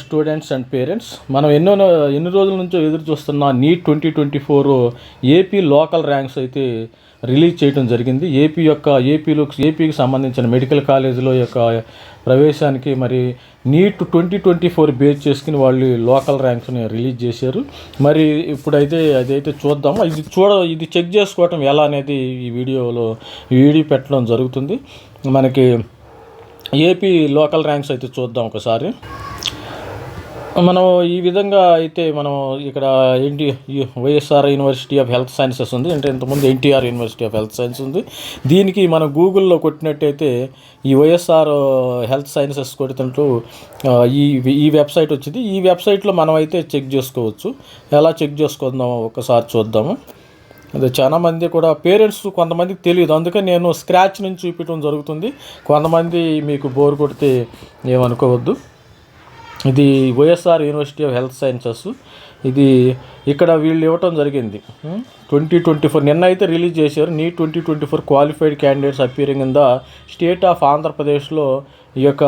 Students and parents మనం ఎన్నో ఎన్ని రోజుల నుంచో ఎదురు చూస్తున్న NEET twenty twenty four AP local ranks అయితే రిలీజ్ చేయడం జరిగింది ఏపీ యొక్క ఏపీలో ఏపీకి సంబంధించిన మెడికల్ కాలేజీలో యొక్క ప్రవేశానికి మరి NEET twenty twenty four base చేసుకుని వాళ్ళు లోకల్ ర్యాంక్స్ని రిలీజ్ చేశారు మరి ఇప్పుడైతే అదైతే చూద్దాం ఇది చూడ ఇది చెక్ చేసుకోవటం ఎలా అనేది ఈ వీడియోలో వీడియో పెట్టడం జరుగుతుంది మనకి ఏపీ లోకల్ ర్యాంక్స్ అయితే చూద్దాం ఒకసారి మనం ఈ విధంగా అయితే మనం ఇక్కడ NT YSR university of health sciences ఉంది అంటే ఇంతకుముందు NTR university of health science ఉంది దీనికి మనం గూగుల్లో కొట్టినట్టయితే ఈ వైఎస్ఆర్ హెల్త్ సైన్సెస్ కొడుతున్నట్టు ఈ ఈ వెబ్సైట్ వచ్చింది ఈ వెబ్సైట్లో మనం అయితే చెక్ చేసుకోవచ్చు ఎలా చెక్ చేసుకుందాము ఒకసారి చూద్దాము అదే చాలామంది కూడా పేరెంట్స్ కొంతమందికి తెలియదు అందుకని నేను స్క్రాచ్ నుంచి చూపించడం జరుగుతుంది కొంతమంది మీకు బోర్ కొడితే ఏమనుకోవద్దు ఇది YSR university of health sciences ఇది ఇక్కడ వీళ్ళు ఇవ్వటం జరిగింది ట్వంటీ ట్వంటీ ఫోర్ నిన్న అయితే రిలీజ్ చేశారు NEET twenty twenty four qualified candidates appearing in the state of ఆంధ్రప్రదేశ్లో ఈ యొక్క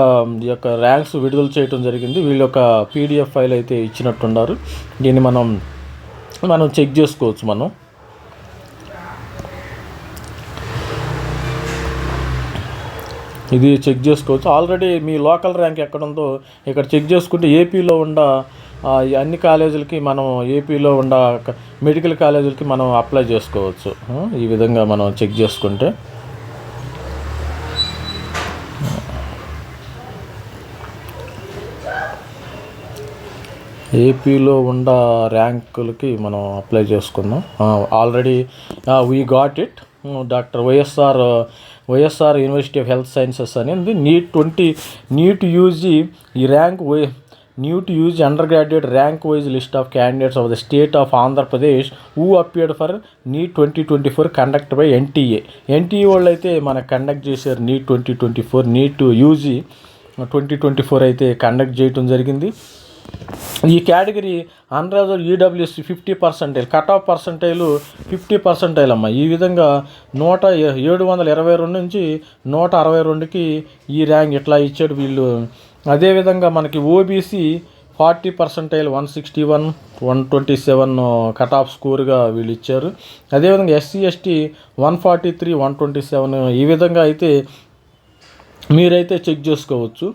ఈ యొక్క ర్యాంక్స్ విడుదల చేయడం జరిగింది వీళ్ళు ఒక పీడిఎఫ్ ఫైల్ అయితే ఇచ్చినట్టున్నారు దీన్ని మనం మనం చెక్ చేసుకోవచ్చు మనం ఇది చెక్ చేసుకోవచ్చు ఆల్రెడీ మీ లోకల్ ర్యాంక్ ఎక్కడ ఉందో ఇక్కడ చెక్ చేసుకుంటే ఏపీలో ఉన్న అన్ని కాలేజీలకి మనం ఏపీలో ఉన్న మెడికల్ కాలేజీలకి మనం అప్లై చేసుకోవచ్చు ఈ విధంగా మనం చెక్ చేసుకుంటే ఏపీలో ఉన్న ర్యాంకులకి మనం అప్లై చేసుకుందాం already we got it doctor YSR YSR university of health sciences అనేది నీట్ ట్వంటీ నీట్ యూజీ ఈ rank wise NEET UG undergraduate rank wise list of candidates of the state of Andhra Pradesh who appeared for NEET twenty twenty four conduct by NTA NTA వాళ్ళు అయితే మనకు conduct చేశారు NEET twenty twenty four NEET UG twenty twenty four అయితే conduct చేయటం జరిగింది ఈ category unreserved EWS fifty percentile cut off percentile fifty percentile అమ్మ ఈ విధంగా నూట ఏడు వందల ఇరవై రెండు నుంచి నూట అరవై రెండుకి ఈ ర్యాంక్ ఇట్లా ఇచ్చాడు వీళ్ళు అదేవిధంగా మనకి OBC forty percentile one sixty one one twenty seven cut off స్కోర్గా వీళ్ళు ఇచ్చారు అదేవిధంగా SC ST one forty three one twenty seven ఈ విధంగా అయితే మీరైతే చెక్ చేసుకోవచ్చు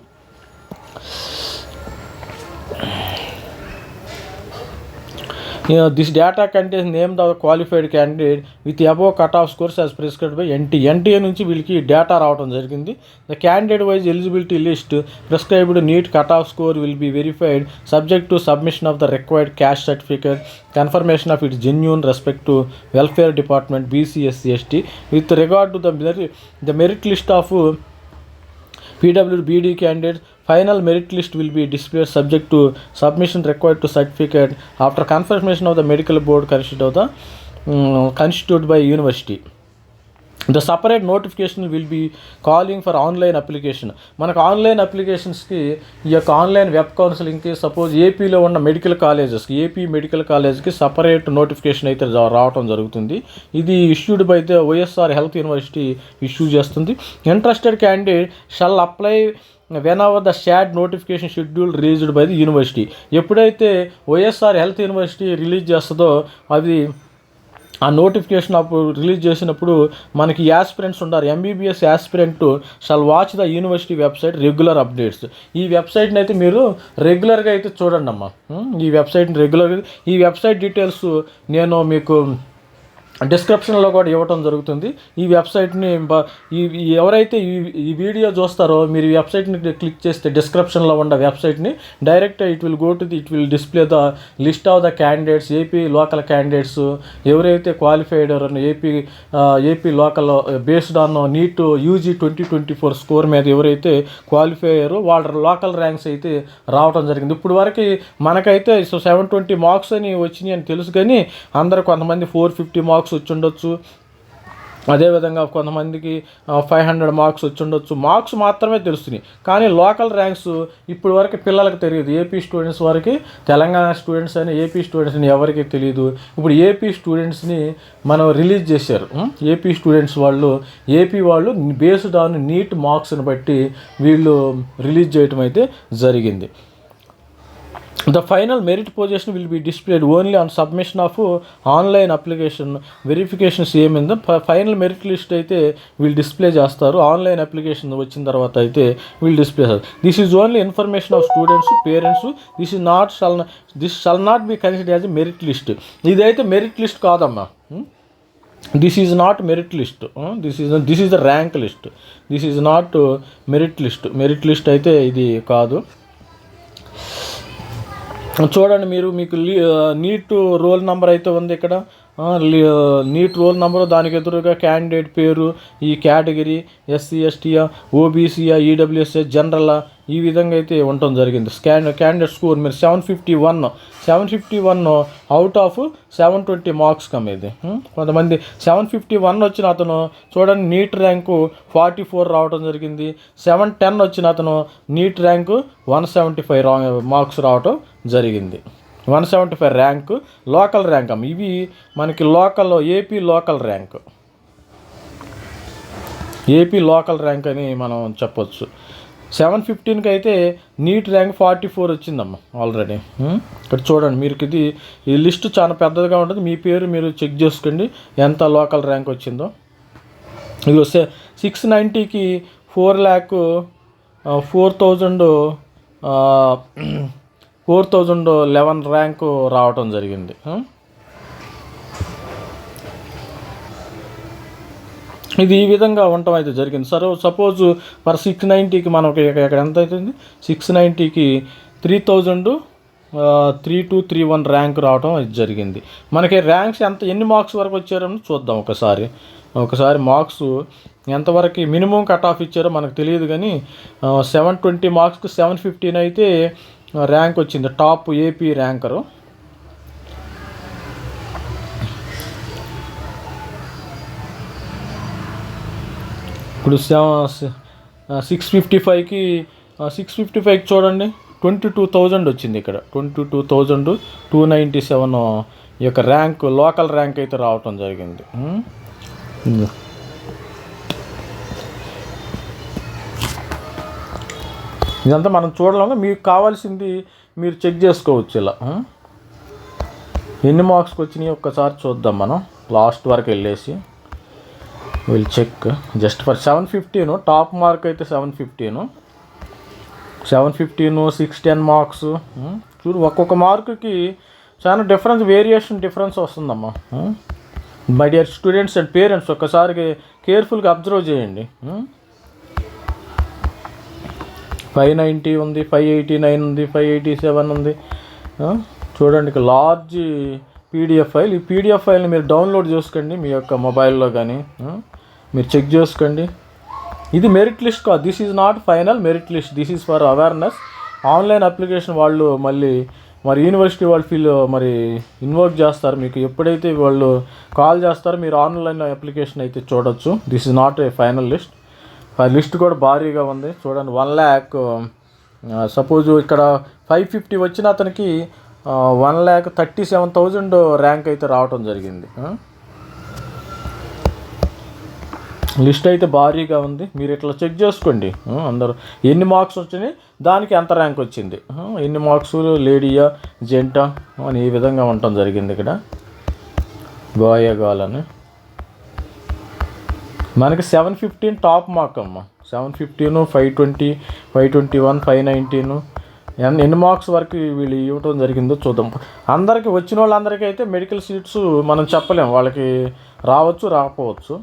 దిస్ డేటా కంటే name the qualified candidate with above cut off scores as prescribe by NT NTA నుంచి వీళ్ళకి డేటా రావడం జరిగింది the candidate wise eligibility list prescribed NEET cut off score will be verified subject to submission of the required caste certificate confirmation of it genuine respect to welfare department BCSC ST with regard to the merit the merit list of PWBD candidates final merit list will be displayed subject to submission required to certificate after confirmation of the medical board constituted mm, by university. The separate notification will be calling for online application మనకు online అప్లికేషన్స్కి ఈ యొక్క online web కౌన్సిలింగ్కి suppose ఏపీలో ఉన్న medical కాలేజెస్కి AP medical కాలేజ్కి separate notification అయితే రావడం జరుగుతుంది ఇది issued by the YSR health university issue చేస్తుంది interested candidate shall apply when our the said notification schedule released by the university ఎప్పుడైతే వైఎస్ఆర్ హెల్త్ యూనివర్సిటీ రిలీజ్ చేస్తుందో అది ఆ నోటిఫికేషన్ అప్పుడు రిలీజ్ చేసినప్పుడు మనకి యాస్పిరెంట్స్ ఉంటారు MBBS aspirant shall watch the university website regular updates ఈ వెబ్సైట్ని అయితే మీరు రెగ్యులర్గా అయితే చూడండి అమ్మా ఈ వెబ్సైట్ని రెగ్యులర్గా ఈ వెబ్సైట్ డీటెయిల్స్ నేను మీకు డిస్క్రిప్షన్లో కూడా ఇవ్వటం జరుగుతుంది ఈ వెబ్సైట్ని ఎవరైతే ఈ ఈ వీడియో చూస్తారో మీరు ఈ వెబ్సైట్ని క్లిక్ చేస్తే డిస్క్రిప్షన్లో ఉన్న వెబ్సైట్ని direct it will go to the it will display the list of the candidates AP local candidates ఎవరైతే qualified AP AP local based on NEET UG twenty twenty four score మీద ఎవరైతే క్వాలిఫై అయ్యారో వాళ్ళ local ranks అయితే రావడం జరిగింది ఇప్పుడు వరకు మనకైతే సో సెవెన్ ట్వంటీ మార్క్స్ అని వచ్చినాయి అని తెలుసు కానీ అందరూ కొంతమంది ఫోర్ ఫిఫ్టీ మార్క్స్ మార్క్స్ వచ్చి ఉండొచ్చు అదేవిధంగా కొంతమందికి ఫైవ్ హండ్రెడ్ మార్క్స్ వచ్చి ఉండొచ్చు మార్క్స్ మాత్రమే తెలుస్తున్నాయి కానీ లోకల్ ర్యాంక్స్ ఇప్పుడు వరకు పిల్లలకు తెలియదు ఏపీ స్టూడెంట్స్ వరకు తెలంగాణ స్టూడెంట్స్ అని ఏపీ స్టూడెంట్స్ని ఎవరికి తెలియదు ఇప్పుడు ఏపీ స్టూడెంట్స్ని మనం రిలీజ్ చేశారు ఏపీ స్టూడెంట్స్ వాళ్ళు ఏపీ వాళ్ళు బేస్డ్ ఆన్ నీట్ మార్క్స్ని బట్టి వీళ్ళు రిలీజ్ చేయటం అయితే జరిగింది the final merit position will be displayed only on submission of online application verifications ఏమైందో ఫైనల్ మెరిట్ లిస్ట్ అయితే వీళ్ళు డిస్ప్లే చేస్తారు ఆన్లైన్ అప్లికేషన్ వచ్చిన తర్వాత అయితే వీళ్ళు డిస్ప్లే చేస్తారు this is only information of students parents this is not shall this shall not be consider as merit list ఇదైతే మెరిట్ లిస్ట్ కాదమ్మా this is not merit list this is this is the rank list this is not merit list merit list అయితే ఇది కాదు చూడండి మీరు మీకు NEET roll number అయితే ఉంది ఇక్కడ నీట్ రోల్ నెంబర్ దానికి ఎదురుగా క్యాండిడేట్ పేరు ఈ కేటగిరీ ఎస్సీ ఎస్టీయా ఓబీసీయా ఈడబ్ల్యూఎస్ఏ జనరలా ఈ విధంగా అయితే ఉండటం జరిగింది స్కాన్ క్యాండిడేట్ స్కోర్ మీరు seven fifty one seven fifty one out of seven twenty marks కమ్మేది కొంతమంది సెవెన్ ఫిఫ్టీ వన్ వచ్చిన అతను చూడండి నీట్ ర్యాంకు ఫార్టీ ఫోర్ రావడం జరిగింది సెవెన్ టెన్ వచ్చిన అతను NEET rank one seventy five raw marks రావడం జరిగింది one seventy five rank local rank అమ్మ ఇవి మనకి local AP local rank AP local rank అని మనం చెప్పొచ్చు సెవెన్ ఫిఫ్టీన్కి అయితే నీట్ ర్యాంక్ ఫార్టీ ఫోర్ వచ్చిందమ్మా ఆల్రెడీ ఇక్కడ చూడండి మీరు ఇది ఈ లిస్ట్ చాలా పెద్దదిగా ఉంటుంది మీ పేరు మీరు చెక్ చేసుకోండి ఎంత లోకల్ ర్యాంక్ వచ్చిందో ఇది వస్తే six నైంటీకి four lakh four thousand four thousand eleven rank రావటం జరిగింది ఇది ఈ విధంగా ఉండటం అయితే జరిగింది సరే సపోజ్ పర్ సిక్స్ నైంటీకి మనకి ఇక్కడ ఎంత అవుతుంది six నైంటీకి three thousand three two three one rank రావడం జరిగింది మనకి ర్యాంక్స్ ఎంత ఎన్ని మార్క్స్ వరకు వచ్చారని చూద్దాం ఒకసారి ఒకసారి మార్క్స్ ఎంతవరకు మినిమం కట్ ఆఫ్ ఇచ్చారో మనకు తెలియదు కానీ సెవెన్ ట్వంటీ మార్క్స్కి సెవెన్ ఫిఫ్టీన్ అయితే ర్యాంక్ వచ్చింది టాప్ ఏపీ ర్యాంకరు ఇప్పుడు సిక్స్ ఫిఫ్టీ ఫైవ్కి సిక్స్ ఫిఫ్టీ ఫైవ్కి చూడండి ట్వంటీ టూ థౌజండ్ వచ్చింది ఇక్కడ twenty two thousand two ninety seven ఈ యొక్క ర్యాంక్ లోకల్ ర్యాంక్ అయితే రావటం జరిగింది ఇదంతా మనం చూడలేము మీకు కావాల్సింది మీరు చెక్ చేసుకోవచ్చు ఇలా ఎన్ని మార్క్స్కి వచ్చినాయి ఒక్కసారి చూద్దాం మనం లాస్ట్ వరకు వెళ్ళేసి will check just for seven fifty top mark అయితే seven fifty seven fifty six ten marks చూడు ఒక్కొక్క మార్కుకి చాలా డిఫరెన్స్ వేరియేషన్ డిఫరెన్స్ వస్తుందమ్మా my dear students and parents ఒక్కసారి కేర్ఫుల్గా అబ్జర్వ్ చేయండి ఫైవ్ hmm? నైంటీ ఉంది ఫైవ్ ఎయిటీ నైన్ ఉంది ఫైవ్ ఎయిటీ సెవెన్ ఉంది hmm? చూడండి లార్జ్ పీడిఎఫ్ ఫైల్ ఈ పీడిఎఫ్ ఫైల్ని మీరు డౌన్లోడ్ చేసుకోండి మీ యొక్క మొబైల్లో కానీ మీరు చెక్ చేసుకోండి ఇది మెరిట్ లిస్ట్ కాదు this is not final merit list this is for awareness online application వాళ్ళు మళ్ళీ మరి యూనివర్సిటీ వాళ్ళు ఫీల్ మరి ఇన్వోక్ చేస్తారు మీకు ఎప్పుడైతే వాళ్ళు కాల్ చేస్తారో మీరు ఆన్లైన్ అప్లికేషన్ అయితే చూడొచ్చు this is not a final list ఆ లిస్ట్ కూడా భారీగా ఉంది చూడండి వన్ ల్యాక్ సపోజ్ ఇక్కడ ఫైవ్ ఫిఫ్టీ వచ్చిన అతనికి one lakh thirty seven thousand rank అయితే రావడం జరిగింది లిస్ట్ అయితే భారీగా ఉంది మీరు ఇట్లా చెక్ చేసుకోండి అందరు ఎన్ని మార్క్స్ వచ్చినాయి దానికి ఎంత ర్యాంక్ వచ్చింది ఎన్ని మార్క్స్ లేడీయా జెంటా అని ఈ విధంగా ఉండటం జరిగింది ఇక్కడ బాయగాలని మనకి సెవెన్ ఫిఫ్టీన్ టాప్ మార్క్ అమ్మ seven fifteen five twenty five twenty one five nineteen ఎన్ని మార్క్స్ వరకు వీళ్ళు ఇవ్వటం జరిగిందో చూద్దాం అందరికీ వచ్చిన వాళ్ళందరికీ అయితే మెడికల్ సీట్స్ మనం చెప్పలేము వాళ్ళకి రావచ్చు రాకపోవచ్చు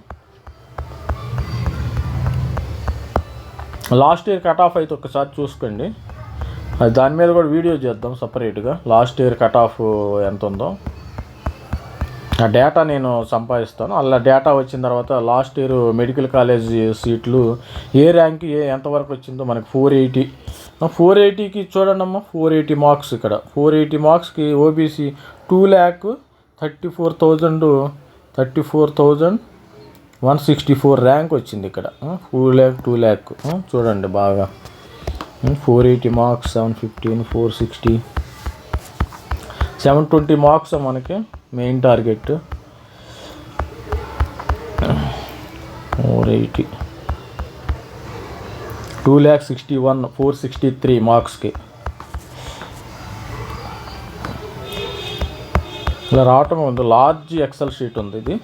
లాస్ట్ ఇయర్ కట్ ఆఫ్ అయితే ఒకసారి చూసుకోండి అది దాని మీద కూడా వీడియో చేద్దాం సపరేట్గా లాస్ట్ ఇయర్ కట్ ఆఫ్ ఎంత ఉందో ఆ డేటా నేను సంపాదిస్తాను అలా డేటా వచ్చిన తర్వాత లాస్ట్ ఇయర్ మెడికల్ కాలేజ్ సీట్లు ఏ ర్యాంక్ ఏ ఎంతవరకు వచ్చిందో మనకి ఫోర్ ఎయిటీ ఫోర్ ఎయిటీకి చూడండి అమ్మ ఫోర్ ఎయిటీ మార్క్స్ ఇక్కడ ఫోర్ ఎయిటీ మార్క్స్కి OBC two lakh thirty four thousand thirty four thousand one sixty four rank వచ్చింది ఇక్కడ ఫోర్ ల్యాక్ టూ ల్యాక్ చూడండి బాగా four eighty marks seven fifteen four sixty seven twenty marks మనకి main target four eighty two lakh sixty one four sixty three మార్క్స్కి ఇలా రావటం ఉంది large excel sheet ఉంది ఇది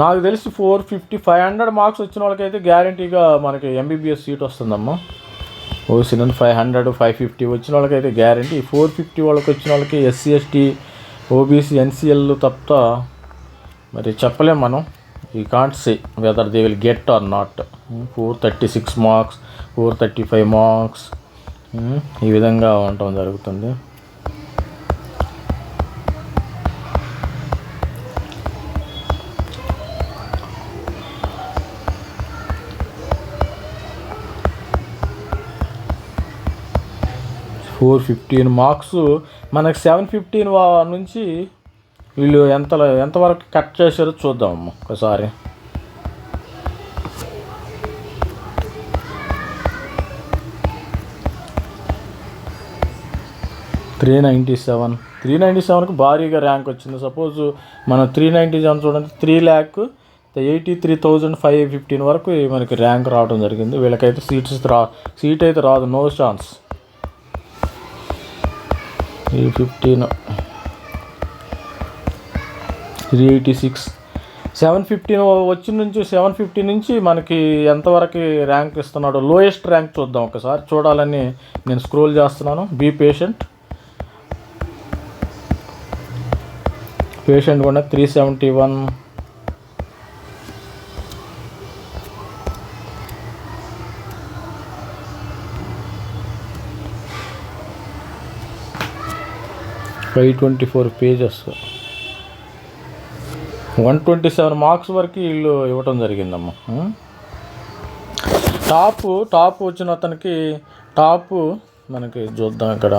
నాకు తెలిసి four fifty five hundred marks వచ్చిన వాళ్ళకైతే గ్యారంటీగా మనకి ఎంబీబీఎస్ సీట్ వస్తుందమ్మా ఓసీ నుండి ఫైవ్ హండ్రెడ్ ఫైవ్ ఫిఫ్టీ వచ్చిన వాళ్ళకైతే గ్యారంటీ ఫోర్ ఫిఫ్టీ వాళ్ళకి వచ్చిన వాళ్ళకి ఎస్సీ ఎస్టీ ఓబీసీ ఎన్సీఎల్ తప్ప మరి చెప్పలేం మనం ఈ can't say whether they will get or not four thirty six marks four thirty five marks ఈ విధంగా ఉండటం జరుగుతుంది ఫోర్ ఫిఫ్టీన్ మార్క్స్ మనకు సెవెన్ ఫిఫ్టీన్ నుంచి వీళ్ళు ఎంత ఎంతవరకు కట్ చేశారో చూద్దాం ఒకసారి three ninety seven three ninety సెవెన్కి భారీగా ర్యాంక్ వచ్చింది సపోజ్ మనం త్రీ నైంటీ సెవెన్ చూడండి three lakh eighty three thousand five fifteen వరకు మనకి ర్యాంక్ రావడం జరిగింది వీళ్ళకైతే సీట్స్ రా సీట్ అయితే రాదు నో ఛాన్స్ ఈ fifteen three eighty six seven fifteen వచ్చిన నుంచి సెవెన్ ఫిఫ్టీ నుంచి మనకి ఎంతవరకు ర్యాంక్ ఇస్తున్నాడు లోయెస్ట్ ర్యాంక్ చూద్దాం ఒకసారి చూడాలని నేను స్క్రోల్ చేస్తున్నాను బీ పేషెంట్ పేషెంట్ కూడా three seventy one five twenty four pages one twenty seven marks వరకు వీళ్ళు ఇవ్వటం జరిగిందమ్మా టాప్ టాప్ వచ్చిన అతనికి టాప్ మనకి చూద్దాం ఇక్కడ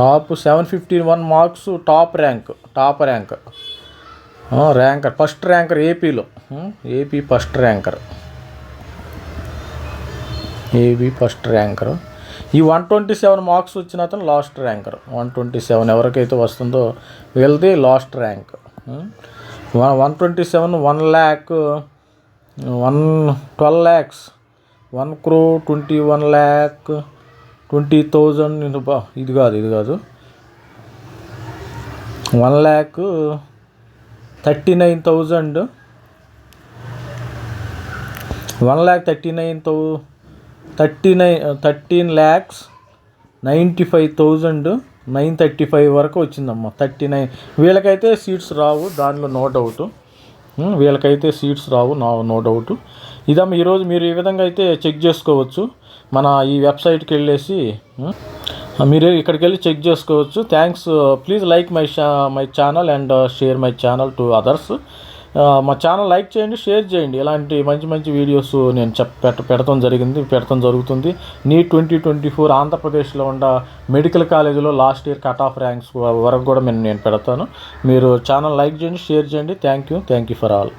top seven fifty one marks top rank top rank ranker first ranker ఏపీలో AP first ranker AP first ranker ఈ వన్ ట్వంటీ సెవెన్ మార్క్స్ వచ్చిన అతను last ranker one twenty seven ఎవరికైతే వస్తుందో వీళ్ళది last rank one twenty seven one lakh one twelve lakhs one crore twenty one lakh twenty thousand ఇది కాదు ఇది కాదు one lakh thirty nine thousand one lakh thirty nine thou thirty nine thirteen lakhs ninety five thousand nine thirty five వరకు వచ్చిందమ్మా thirty nine వీళ్ళకైతే seats రావు దానిలో no doubt వీళ్ళకైతే సీట్స్ రావు నా నో డౌట్ ఇదమ్మా ఈరోజు మీరు ఈ విధంగా అయితే చెక్ చేసుకోవచ్చు మన ఈ వెబ్సైట్కి వెళ్ళేసి మీరు ఇక్కడికి వెళ్ళి చెక్ చేసుకోవచ్చు thanks please like my my channel and share my channel to others మా ఛానల్ లైక్ చేయండి షేర్ చేయండి ఇలాంటి మంచి మంచి వీడియోస్ నేను చెప్ పెట్ట పెడతాం జరిగింది పెడతాం జరుగుతుంది నీ ట్వంటీ ట్వంటీ ఫోర్ ఆంధ్రప్రదేశ్లో ఉన్న మెడికల్ కాలేజీలో last year cut off ranks వరకు కూడా నేను నేను పెడతాను మీరు ఛానల్ లైక్ చేయండి షేర్ చేయండి thank you thank you for all